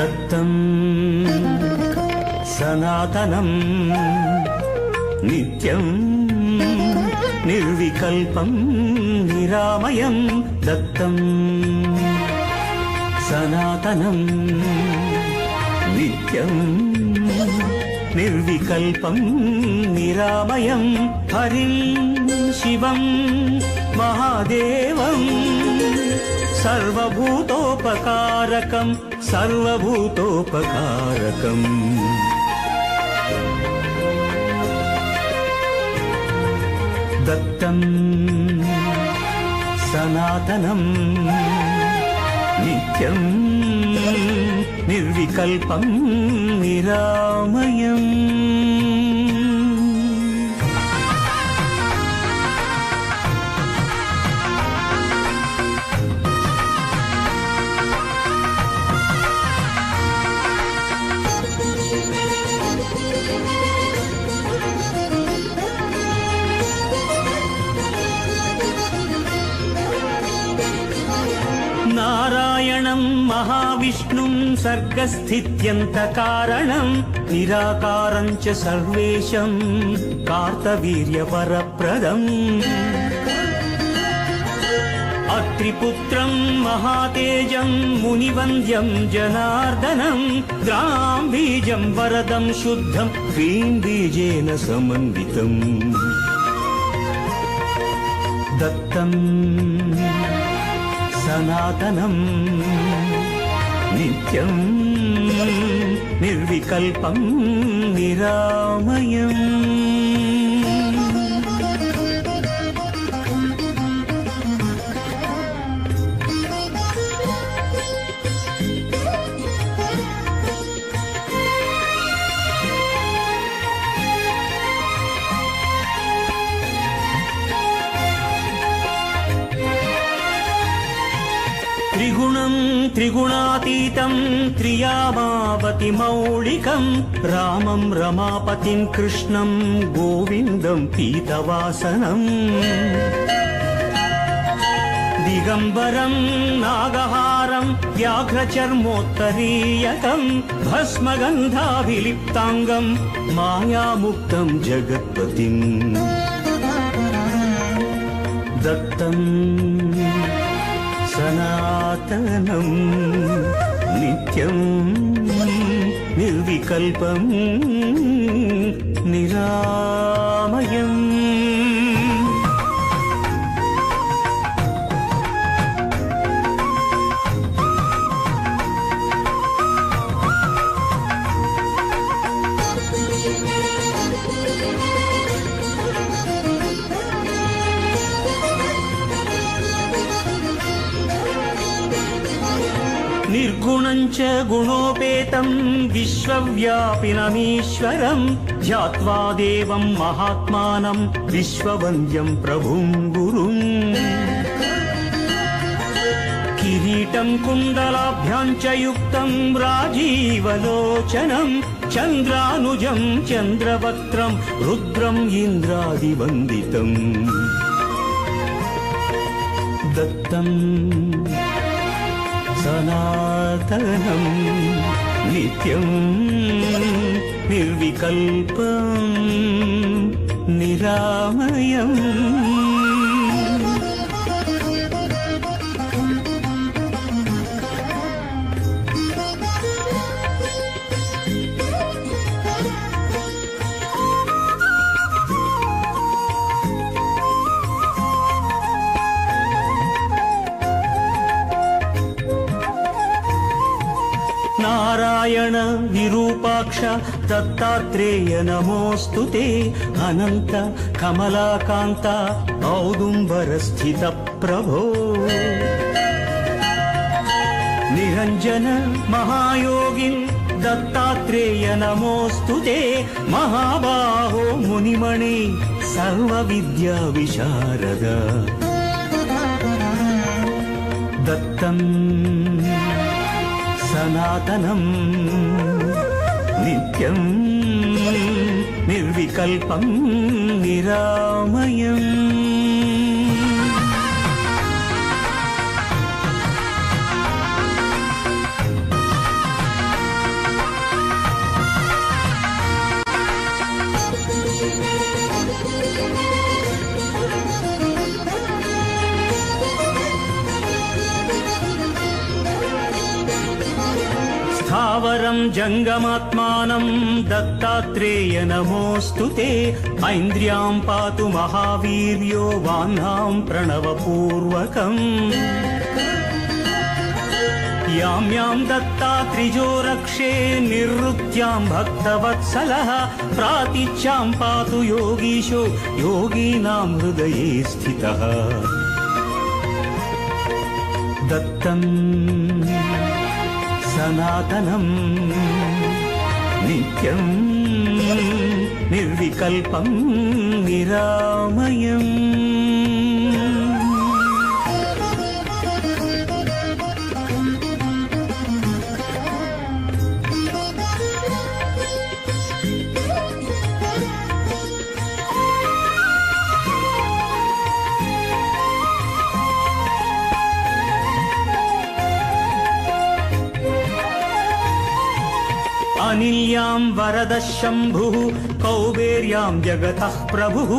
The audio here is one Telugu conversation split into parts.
దత్తం సనాతనం నిత్యం నిర్వికల్పం నిరామయం దత్తం. సనాతనం నిత్యం నిర్వికల్పం నిరామయం హరిం శివం. మహాదేవం సర్వభూతోపకారకం సర్వభూతోపకారకం దత్తం సనాతనం నిత్యం నిర్వికల్పం నిరామయం నారాయణం మహావిష్ణుం సర్గస్థిత్యంత కారణం నిరాకారం చ సర్వేశం కార్తవీర్యపరప్రదం అత్రిపుత్రం మహాతేజం మునివంద్యం జనార్దనం గ్రాం బీజం వరదం శుద్ధం హ్రీం బీజేన సమన్వితం. దత్తం సనాతనం. నిత్యం నిర్వికల్పం నిరామయం. త్రిగుణాతీతం త్రియామావతి మౌళికం రామం రమాపతిం కృష్ణం గోవిందం పీతవాసనం దిగంబరం నాగహారం వ్యాఘ్రచర్మోత్తరీయకం భస్మగంధాభిలిప్తాంగం మాయాముక్తం జగత్పతిం దత్తం సనాతనం నిత్యం నిర్వికల్పం నిరామయం. ఏతం విశ్వవ్యాపినమీశ్వరం ధ్యాత్వా దేవం మహాత్మానం విశ్వవంద్యం ప్రభుం గురుం. కిరీటం కుందలాభ్యాం చ యుక్తం రాజీవలోచనం చంద్రానుజం చంద్రవక్త్రం రుద్రం ఇంద్రాదివందితం. దత్తం సనాతనం. నిత్యం నిర్వికల్పం నిరామయం. నారాయణ విరూపాక్ష దత్తాత్రేయ నమోస్తు అనంత కమలాకాంత ఔదుంబర స్థిత ప్రభో. నిరంజన మహాయోగి దత్తాత్రేయ నమోస్తు మహాబాహో మునిమణి సర్వ విద్యా విశారద. దత్తం సనాతనం. నిత్యం నిర్వికల్పం నిరామయం. स्थावरं जङ्गमात्मानं दत्तात्रेय नमोऽस्तु ते ऐन्द्रियां पातु महावीर्यो वाह्नां प्रणवपूर्वकम् यां यां दत्तात्रिजो रक्षे निवृत्त्यां भक्तवत्सलः प्रातिच्यां पातु योगीशो योगीनां हृदये स्थितः दत्तम् సనాతనం. నిత్యం నిర్వికల్పం నిరామయం. अनिल्यां वरदः शम्भुः कौबेर्यां जगतः प्रभुः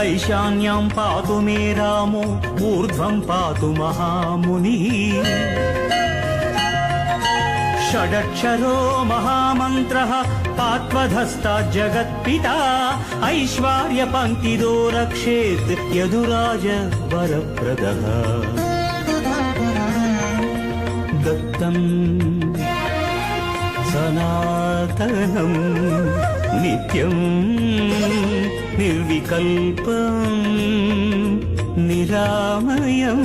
ऐशान्यां पातु मे रामो ऊर्ध्वं पातु महामुनिः षडक्षरो महामन्त्रः पात्वधस्ताज्जगत्पिता ऐश्वर्यपङ्क्तिदो रक्षेत् यदुराज वरप्रदः दत्तम् పురాతనం నిత్యం నిర్వికల్పం నిరామయం.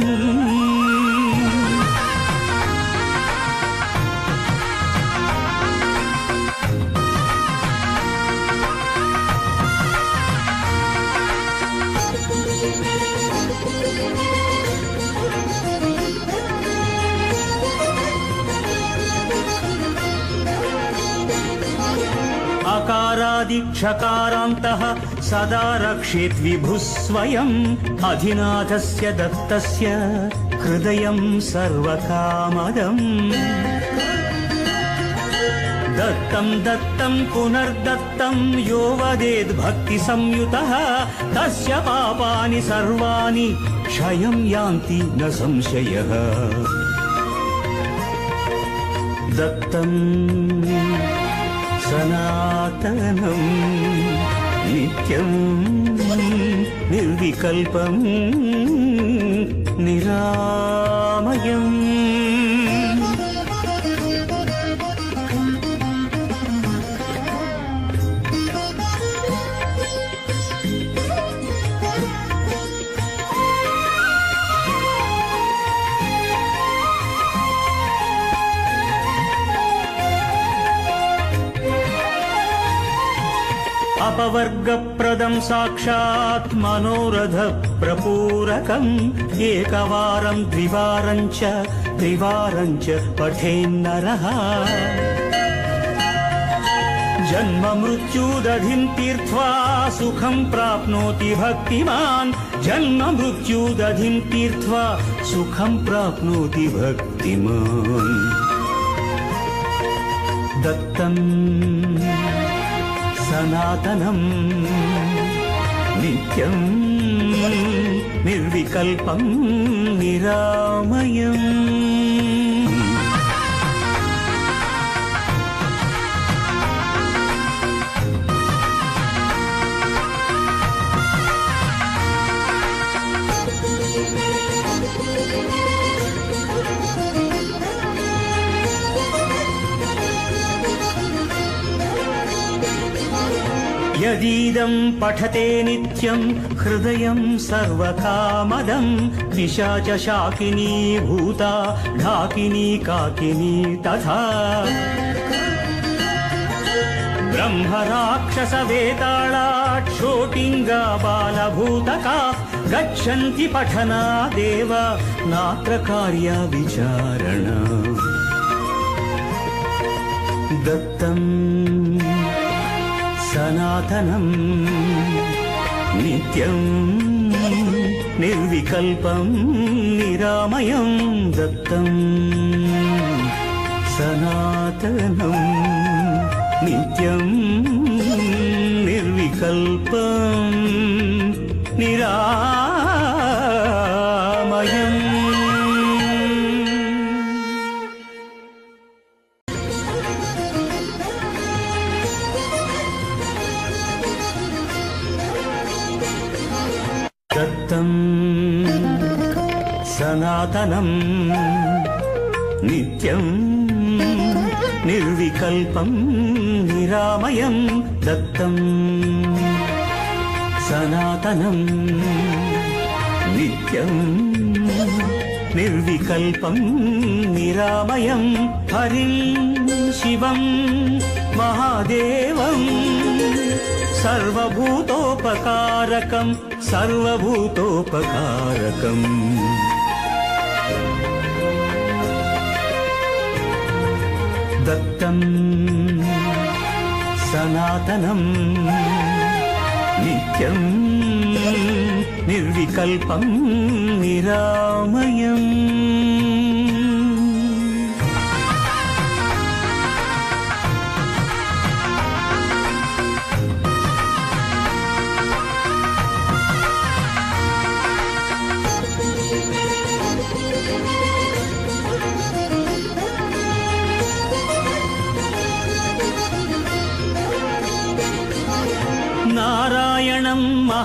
अकारादिक्षकारान्तः सदा रक्षेत् विभुः स्वयम् अधिनाथस्य दत्तस्य हृदयं सर्वकामदम् दत्तं दत्तं पुनर्दत्तं यो वदेद् भक्तिसंयुतः तस्य पापानि सर्वाणि क्षयं यान्ति न संशयः दत्तम् సనాతనం నిత్యం నిర్వికల్పం నిరామయం. साक्षात् मनोरथ प्रपूरकम् एकवारं द्विवारं च त्रिवारं च पठेन्नरः जन्म मृत्युदधिं तीर्त्वा सुखं प्राप्नोति भक्तिमान् जन्म मृत्युदधिं तीर्त्वा सुखं प्राप्नोति भक्तिमान् दत्तम् सनातनम् నిత్యం నిర్వికల్పం నిరామయం. यदीदं पठते नित्यं हृदयं सर्वकामदं पिशाचशाकिनी भूता ढाकिनी काकिनी तथा ब्रह्मराक्षसवेताळात् शोटिङ्गा बालभूतका गच्छन्ति पठनादेव नात्र कार्या विचारणा दत्तम् సనాతనం. నిత్యం నిర్వికల్పం నిరామయం దత్తం. సనాతనం నిత్యం నిర్వికల్పం నిరా సనాతనం నిత్యం నిర్వికల్పం నిరామయం దత్తం సనాతనం నిత్యం నిర్వికల్పం నిరామయం హరిం శివం మహాదేవం సర్వభూతోపకారకం సర్వభూతోపకారకం దత్తం సనాతనం నిత్యం నిర్వికల్పం నిరామయం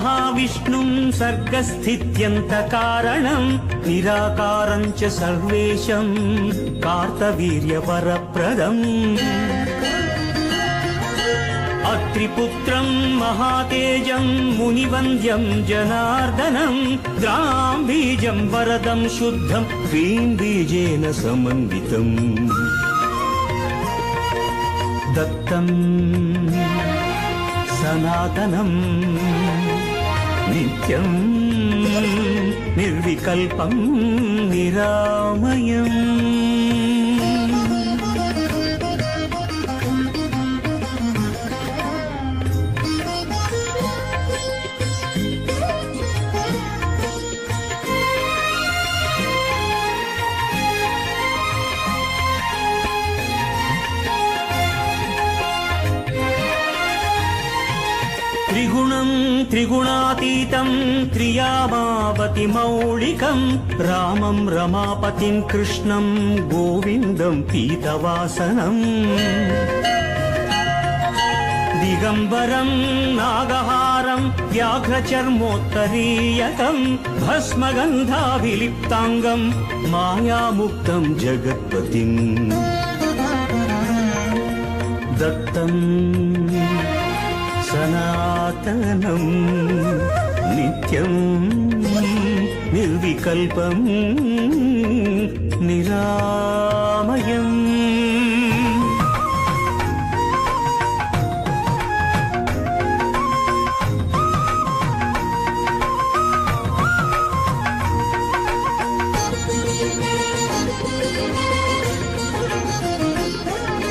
నారాయణం మహావిష్ణుం సర్గస్థిత్యంతకారణం నిరాకారం చ సర్వేశం కార్తవీర్యవరప్రదం. అత్రిపుత్రం మహాతేజం మునివంద్యం జనార్దనం ద్రాం బీజం వరదం శుద్ధం హ్రీం బీజేన సమన్వితం. దత్తం సనాతనం. నిత్యం నిర్వికల్పం నిరామయం. త్రియామావతి మౌళికం రామం రమాపతిం కృష్ణం గోవిందం పీతవాసనం. దిగంబరం నాగహారం వ్యాఘ్రచర్మోత్తరీయకం భస్మగంధాభిలిప్తాంగం మాయాముక్తం జగత్పతిం. దత్తం సనాతనం. నిత్యం నిర్వికల్పం నిరామయం.